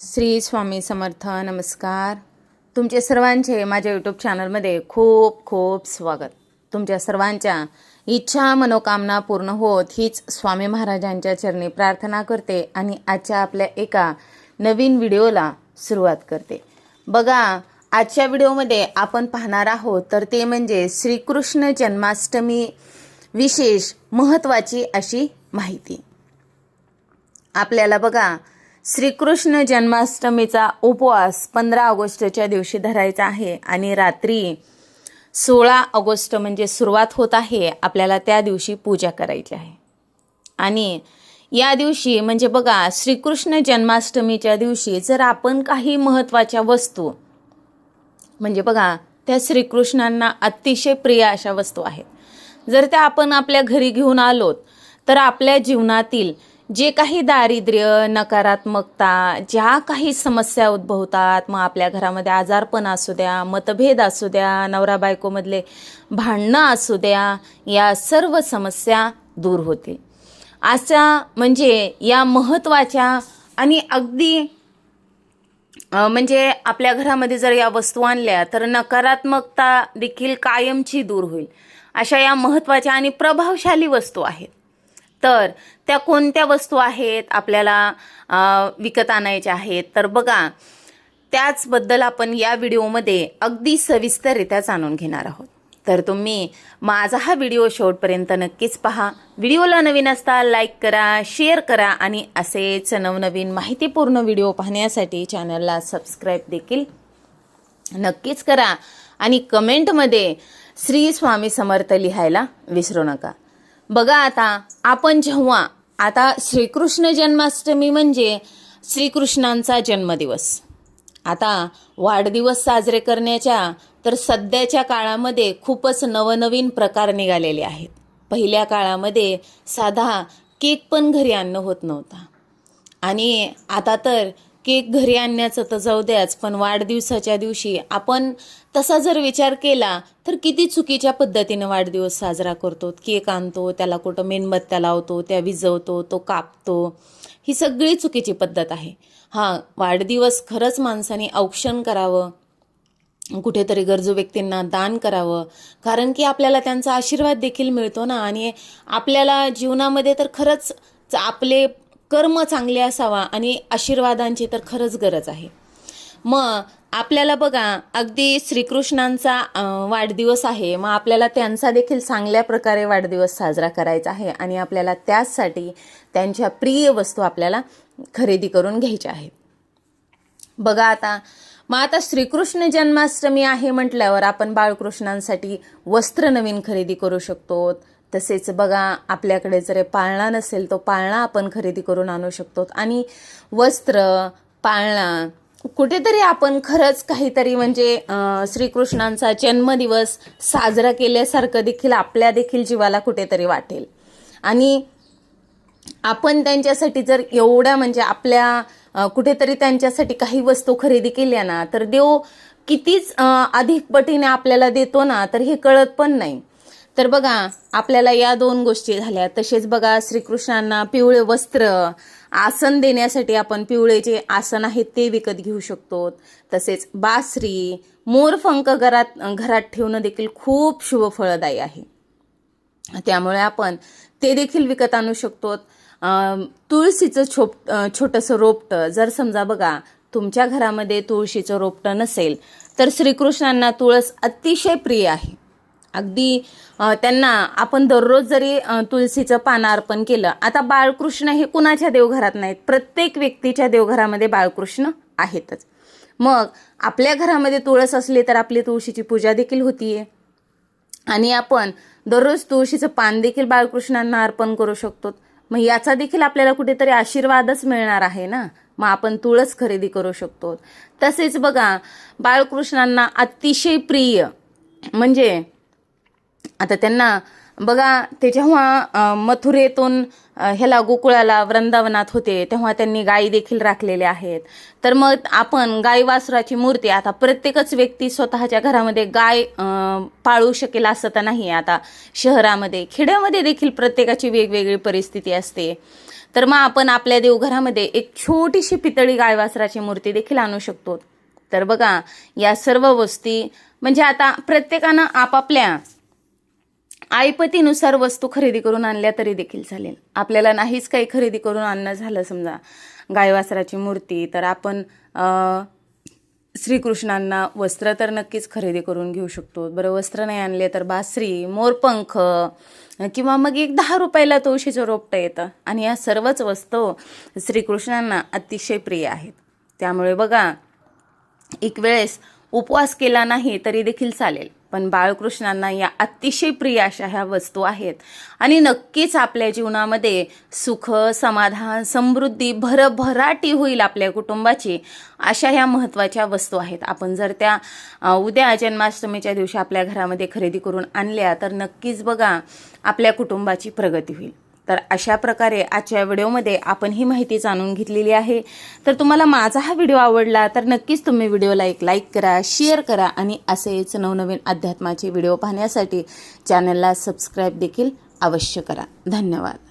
श्री स्वामी समर्थ नमस्कार. तुमचे सर्वांचे माझ्या यूट्यूब चॅनलमध्ये खूप खूप स्वागत. तुमच्या सर्वांच्या इच्छा मनोकामना पूर्ण होत हीच स्वामी महाराजांच्या चरणी प्रार्थना करते आणि आजच्या आपल्या एका नवीन व्हिडिओला सुरुवात करते. बघा आजच्या व्हिडिओमध्ये आपण पाहणार आहोत तर ते म्हणजे श्रीकृष्ण जन्माष्टमी विशेष महत्त्वाची अशी माहिती. आपल्याला बघा श्रीकृष्ण जन्माष्टमीचा उपवास पंधरा ऑगस्टच्या दिवशी धरायचा आहे आणि रात्री सोळा ऑगस्ट म्हणजे सुरुवात होत आहे. आपल्याला त्या दिवशी पूजा करायची आहे. आणि या दिवशी म्हणजे बघा श्रीकृष्ण जन्माष्टमीच्या दिवशी जर आपण काही महत्त्वाच्या वस्तू म्हणजे बघा त्या श्रीकृष्णांना अतिशय प्रिय अशा वस्तू आहेत. जर त्या आपण आपल्या घरी घेऊन आलोत तर आपल्या जीवनातील जे काही दारिद्र्य नकारात्मकता ज्या काही समस्या उद्भवतात मग आपल्या घरामध्ये आजारपण असू द्या मतभेद असू द्या नवरा बायकोमधले भांडणं असू द्या या सर्व समस्या दूर होतील. अशा म्हणजे या महत्त्वाच्या आणि अगदी म्हणजे आपल्या घरामध्ये जर या वस्तू आणल्या तर नकारात्मकता देखील कायमची दूर होईल. अशा या महत्त्वाच्या आणि प्रभावशाली वस्तू आहेत. तर त्या कोणत्या वस्तू आहेत आपल्याला विकत आणायच्या आहेत? तर बघा त्याचबद्दल आपण या व्हिडिओमध्ये अगदी सविस्तररित्या जाणून घेणार आहोत. तर तुम्ही माझा हा व्हिडिओ शेवटपर्यंत नक्कीच पहा. व्हिडिओला नवीन असता लाईक करा शेअर करा आणि असेच नवनवीन माहितीपूर्ण व्हिडिओ पाहण्यासाठी चॅनलला सबस्क्राईब देखील नक्कीच करा. आणि कमेंटमध्ये श्री स्वामी समर्थ लिहायला विसरू नका. बघा आता आपण जेव्हा आता श्रीकृष्ण जन्माष्टमी म्हणजे श्रीकृष्णांचा जन्मदिवस. आता वाढदिवस साजरे करण्याच्या तर सध्याच्या काळामध्ये खूपच नवनवीन प्रकार निघालेले आहेत. पहिल्या काळामध्ये साधा केक पण घरी आणणं होत नव्हता. आणि आता तर केक घरी आणण्याचं तर जाऊ द्याच पण वाढदिवसाच्या दिवशी आपण तसा जर विचार केला तर किती चुकीच्या पद्धतीनं वाढदिवस साजरा करतो. केक आणतो त्याला कुठं मेणबत्त्या लावतो त्या विजवतो तो कापतो. ही सगळी चुकीची पद्धत आहे. हां वाढदिवस खरंच माणसाने औक्षण करावं. कुठेतरी गरजू व्यक्तींना दान करावं. कारण की आपल्याला त्यांचा आशीर्वाद देखील मिळतो ना आणि आपल्याला जीवनामध्ये तर खरंच च- आपले कर्म चांगले असावा आणि आशीर्वादांची तर खरंच गरज आहे. मग आपल्याला बघा अगदी श्रीकृष्णांचा वाढदिवस आहे. मग आपल्याला त्यांचा देखील चांगल्या प्रकारे वाढदिवस साजरा करायचा आहे आणि आपल्याला त्याचसाठी त्यांच्या प्रिय वस्तू आपल्याला खरेदी करून घ्यायच्या आहेत. बघा आता मग आता श्रीकृष्ण जन्माष्टमी आहे म्हटल्यावर आपण बाळकृष्णांसाठी वस्त्र नवीन खरेदी करू शकतो. तसेच बघा आपल्याकडे जर पाळणा नसेल तो पाळणा आपण खरेदी करून आणू शकतो. आणि वस्त्र पाळणा कुठेतरी आपण खरंच काहीतरी म्हणजे श्रीकृष्णांचा जन्मदिवस साजरा केल्यासारखं देखील आपल्या देखील जीवाला कुठेतरी वाटेल. आणि आपण त्यांच्यासाठी जर एवढ्या म्हणजे आपल्या कुठेतरी त्यांच्यासाठी काही वस्तू खरेदी केल्या ना तर देव कितीच अधिक पटीने आपल्याला देतो ना तर हे कळत पण नाही. तर बघा आपल्याला या दोन गोष्टी झाल्या. तसेच बघा श्रीकृष्णांना पिवळे वस्त्र आसन देण्यासाठी आपण पिवळे जे आसन आहेत ते विकत घेऊ शकतो. तसेच बासरी मोरफंक घरात घरात ठेवणं देखील खूप शुभफळदायी आहे. त्यामुळे आपण ते देखील विकत आणू शकतो. तुळशीचं छोप छोटंसं रोपटं जर समजा बघा तुमच्या घरामध्ये तुळशीचं रोपटं नसेल तर श्रीकृष्णांना तुळस अतिशय प्रिय आहे. अगदी त्यांना आपण दररोज जरी तुलसीचं पानं अर्पण केलं आता बाळकृष्ण हे कुणाच्या देवघरात नाहीत? प्रत्येक व्यक्तीच्या देवघरामध्ये बाळकृष्ण आहेतच. मग आपल्या घरामध्ये तुळस असली तर आपली तुळशीची पूजा देखील होतीये. आणि आपण दररोज तुळशीचं पान देखील बाळकृष्णांना अर्पण करू शकतो. मग याचा देखील आपल्याला कुठेतरी आशीर्वादच मिळणार आहे ना? मग आपण तुळस खरेदी करू शकतो. तसेच बघा बाळकृष्णांना अतिशय प्रिय म्हणजे आता त्यांना बघा ते जेव्हा मथुरेतून ह्याला गोकुळाला वृंदावनात होते तेव्हा त्यांनी गायी देखील राखलेल्या आहेत. तर मग आपण गाय वासराची मूर्ती आता प्रत्येकच व्यक्ती स्वतःच्या घरामध्ये गाय पाळू शकेल असं तर नाही आहे. आता शहरामध्ये खेड्यामध्ये देखील प्रत्येकाची वेगवेगळी परिस्थिती असते. तर मग आपण आपल्या देवघरामध्ये एक छोटीशी पितळी गाय वासराची मूर्ती देखील आणू शकतो. तर बघा या सर्व वस्ती म्हणजे आता प्रत्येकानं आपापल्या आईपतीनुसार वस्तू खरेदी करून आणल्या तरी देखील चालेल. आपल्याला नाहीच काही खरेदी करून आणणं झालं समजा गायवासराची मूर्ती तर आपण श्रीकृष्णांना वस्त्र तर नक्कीच खरेदी करून घेऊ शकतो. बरं वस्त्र नाही आणले तर बासरी मोरपंख किंवा मग एक दहा रुपयाला तुळशीचं रोपटं येतं. आणि या सर्वच वस्तू श्रीकृष्णांना अतिशय प्रिय आहेत. त्यामुळे बघा एक वेळेस उपवास केला नाही तरी देखील चालेल. पण बाळकृष्णांना या अतिशय प्रिय अशा ह्या वस्तू आहेत. आणि नक्कीच आपल्या जीवनामध्ये सुख समाधान समृद्धी भरभराटी होईल आपल्या कुटुंबाची अशा ह्या महत्त्वाच्या वस्तू आहेत. आपण जर त्या उद्या जन्माष्टमीच्या दिवशी आपल्या घरामध्ये खरेदी करून आणल्या तर नक्कीच बघा आपल्या कुटुंबाची प्रगती होईल. तर अशा प्रकारे आजच्या व्हिडिओमध्ये आपण ही माहिती जाणून घेतलेली आहे. तर तुम्हाला माझा हा व्हिडिओ आवडला तर नक्कीच तुम्ही व्हिडिओला एक लाईक करा शेअर करा आणि असेच नवनवीन अध्यात्माचे व्हिडिओ पाहण्यासाठी चॅनलला सबस्क्राईब देखील अवश्य करा. धन्यवाद.